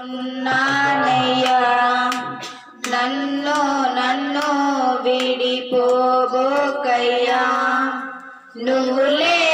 ఉన్నానయ్యా. నన్ను నన్ను విడిపోబోకయ్యా. నువ్వులే